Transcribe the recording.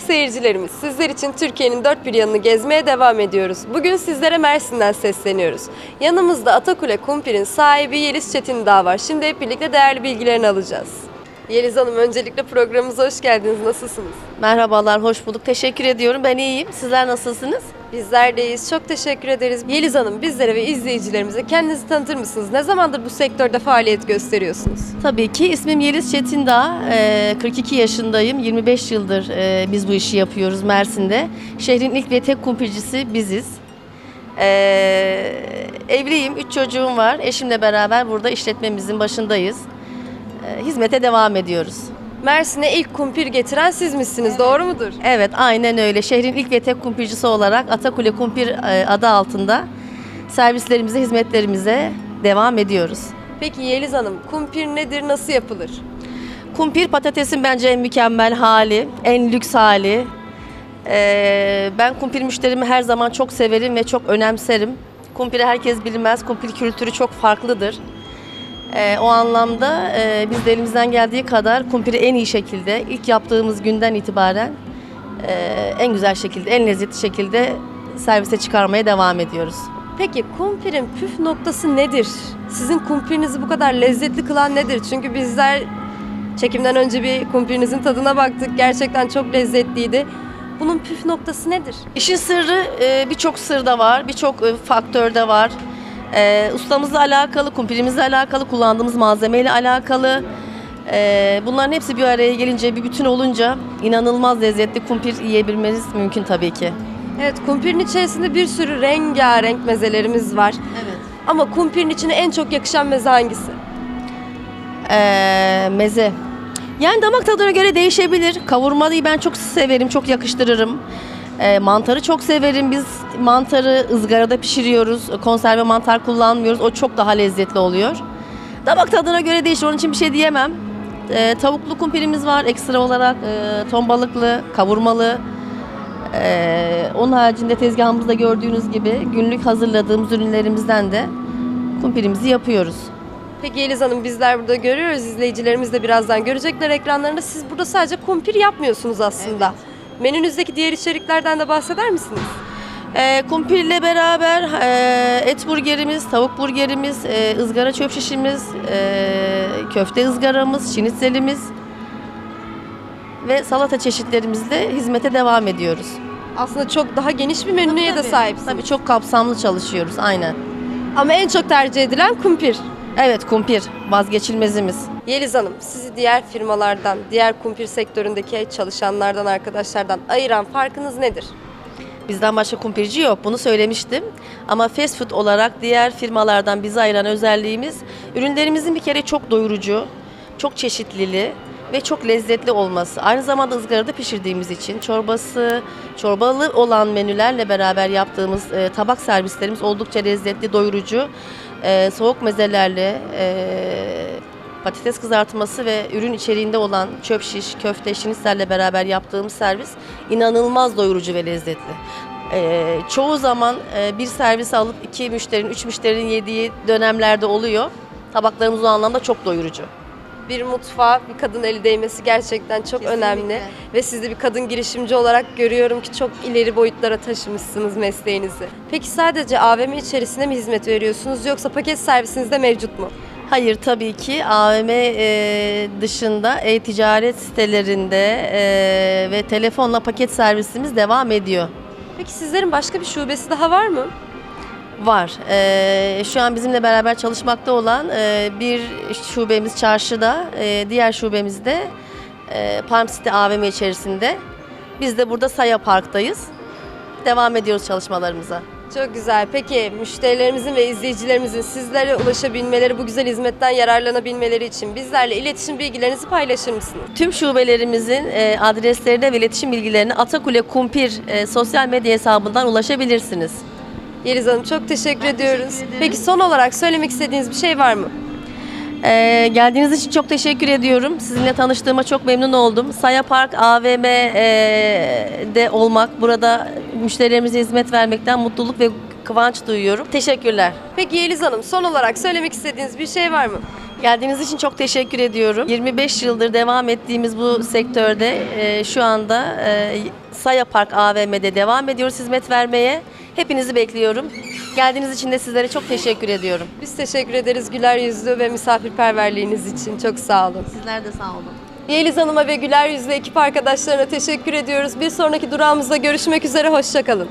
seyircilerimiz, sizler için Türkiye'nin dört bir yanını gezmeye devam ediyoruz. Bugün sizlere Mersin'den sesleniyoruz. Yanımızda Atakule Kumpir'in sahibi Yeliz Çetindağ var. Şimdi hep birlikte değerli bilgilerini alacağız. Yeliz Hanım öncelikle programımıza hoş geldiniz. Nasılsınız? Merhabalar, hoş bulduk. Teşekkür ediyorum. Ben iyiyim. Sizler nasılsınız? Bizler deyiz. Çok teşekkür ederiz. Yeliz Hanım bizlere ve izleyicilerimize kendinizi tanıtır mısınız? Ne zamandır bu sektörde faaliyet gösteriyorsunuz? Tabii ki. İsmim Yeliz Çetindağ. Ee, 42 yaşındayım. 25 yıldır e, biz bu işi yapıyoruz Mersin'de. Şehrin ilk ve tek kumpircisi biziz. Ee, evliyim, 3 çocuğum var. Eşimle beraber burada işletmemizin başındayız. Ee, hizmete devam ediyoruz. Mersin'e ilk kumpir getiren siz misiniz? Doğru mudur? Evet, aynen öyle. Şehrin ilk ve tek kumpircisi olarak Atakule Kumpir e, adı altında servislerimize, hizmetlerimize devam ediyoruz. Peki Yeliz Hanım, kumpir nedir, nasıl yapılır? Kumpir patatesin bence en mükemmel hali, en lüks hali. Ee, ben kumpir müşterimi her zaman çok severim ve çok önemserim. Kumpiri herkes bilmez, kumpir kültürü çok farklıdır. Ee, o anlamda e, biz de elimizden geldiği kadar kumpiri en iyi şekilde, ilk yaptığımız günden itibaren e, en güzel şekilde, en lezzetli şekilde servise çıkarmaya devam ediyoruz. Peki kumpirin püf noktası nedir? Sizin kumpirinizi bu kadar lezzetli kılan nedir? Çünkü bizler çekimden önce bir kumpirinizin tadına baktık. Gerçekten çok lezzetliydi. Bunun püf noktası nedir? İşin sırrı e, birçok sırda var, birçok e, faktörde var. E, ustamızla alakalı, kumpirimizle alakalı, kullandığımız malzemeyle alakalı. E, bunların hepsi bir araya gelince, bir bütün olunca inanılmaz lezzetli kumpir yiyebilmeniz mümkün tabii ki. Evet, kumpirin içerisinde bir sürü rengarenk mezelerimiz var. Evet. Ama kumpirin içine en çok yakışan meze hangisi? E, meze. Yani damak tadına göre değişebilir. Kavurmalıyı ben çok severim, çok yakıştırırım. E, mantarı çok severim. Biz mantarı ızgarada pişiriyoruz. Konserve mantar kullanmıyoruz. O çok daha lezzetli oluyor. Damak tadına göre değişir. Onun için bir şey diyemem. E, tavuklu kumpirimiz var ekstra olarak. E, ton balıklı, kavurmalı. E, onun haricinde tezgahımızda gördüğünüz gibi günlük hazırladığımız ürünlerimizden de kumpirimizi yapıyoruz. Peki Yeliz Hanım bizler burada görüyoruz. İzleyicilerimiz de birazdan görecekler ekranlarında. Siz burada sadece kumpir yapmıyorsunuz aslında. Menünüzdeki diğer içeriklerden de bahseder misiniz? E, kumpirle beraber e, et burgerimiz, tavuk burgerimiz, e, ızgara çöp şişimiz, e, köfte ızgaramız, şinitzelimiz ve salata çeşitlerimizle hizmete devam ediyoruz. Aslında çok daha geniş bir menüye de sahipsiniz. Tabii çok kapsamlı çalışıyoruz aynen. Ama en çok tercih edilen kumpir. Evet kumpir vazgeçilmezimiz. Yeliz Hanım, sizi diğer firmalardan, diğer kumpir sektöründeki çalışanlardan, arkadaşlardan ayıran farkınız nedir? Bizden başka kumpirci yok bunu söylemiştim. Ama fast food olarak diğer firmalardan bizi ayıran özelliğimiz ürünlerimizin bir kere çok doyurucu, çok çeşitliliği ve çok lezzetli olması. Aynı zamanda ızgarada pişirdiğimiz için çorbası, çorbalı olan menülerle beraber yaptığımız e, tabak servislerimiz oldukça lezzetli, doyurucu. E, soğuk mezelerle, e, patates kızartması ve ürün içeriğinde olan çöp şiş, köfte, şinitlerle beraber yaptığımız servis inanılmaz doyurucu ve lezzetli. Ee, çoğu zaman e, bir servis alıp iki müşterinin, üç müşterinin yediği dönemlerde oluyor. Tabaklarımız o anlamda çok doyurucu. Bir mutfağa bir kadın eli değmesi gerçekten çok Kesinlikle. önemli. Ve siz de bir kadın girişimci olarak görüyorum ki çok ileri boyutlara taşımışsınız mesleğinizi. Peki sadece AVM içerisinde mi hizmet veriyorsunuz yoksa paket servisiniz de mevcut mu? Hayır tabii ki AVM e, dışında e-ticaret sitelerinde e, ve telefonla paket servisimiz devam ediyor. Peki sizlerin başka bir şubesi daha var mı? Var. Ee, şu an bizimle beraber çalışmakta olan e, bir şubemiz çarşıda, e, diğer şubemiz de e, Palm City AVM içerisinde. Biz de burada Saya Park'tayız. Devam ediyoruz çalışmalarımıza. Çok güzel. Peki müşterilerimizin ve izleyicilerimizin sizlere ulaşabilmeleri, bu güzel hizmetten yararlanabilmeleri için bizlerle iletişim bilgilerinizi paylaşır mısınız? Tüm şubelerimizin e, adreslerine ve iletişim bilgilerine Atakule Kumpir e, sosyal medya hesabından ulaşabilirsiniz. Yeliz Hanım çok teşekkür Ben ediyoruz. teşekkür. Peki son olarak söylemek istediğiniz bir şey var mı? Ee, geldiğiniz için çok teşekkür ediyorum. Sizinle tanıştığıma çok memnun oldum. Saya Park AVM'de olmak, burada müşterilerimize hizmet vermekten mutluluk ve kıvanç duyuyorum. Teşekkürler. Peki Yeliz Hanım son olarak söylemek istediğiniz bir şey var mı? Geldiğiniz için çok teşekkür ediyorum. 25 yıldır devam ettiğimiz bu sektörde e, şu anda e, Saya Park AVM'de devam ediyoruz hizmet vermeye. Hepinizi bekliyorum. Geldiğiniz için de sizlere çok teşekkür ediyorum. Biz teşekkür ederiz güler yüzlü ve misafirperverliğiniz için. Çok sağ olun. Sizler de sağ olun. Yeliz Hanım'a ve güler yüzlü ekip arkadaşlarına teşekkür ediyoruz. Bir sonraki durağımızda görüşmek üzere. Hoşçakalın.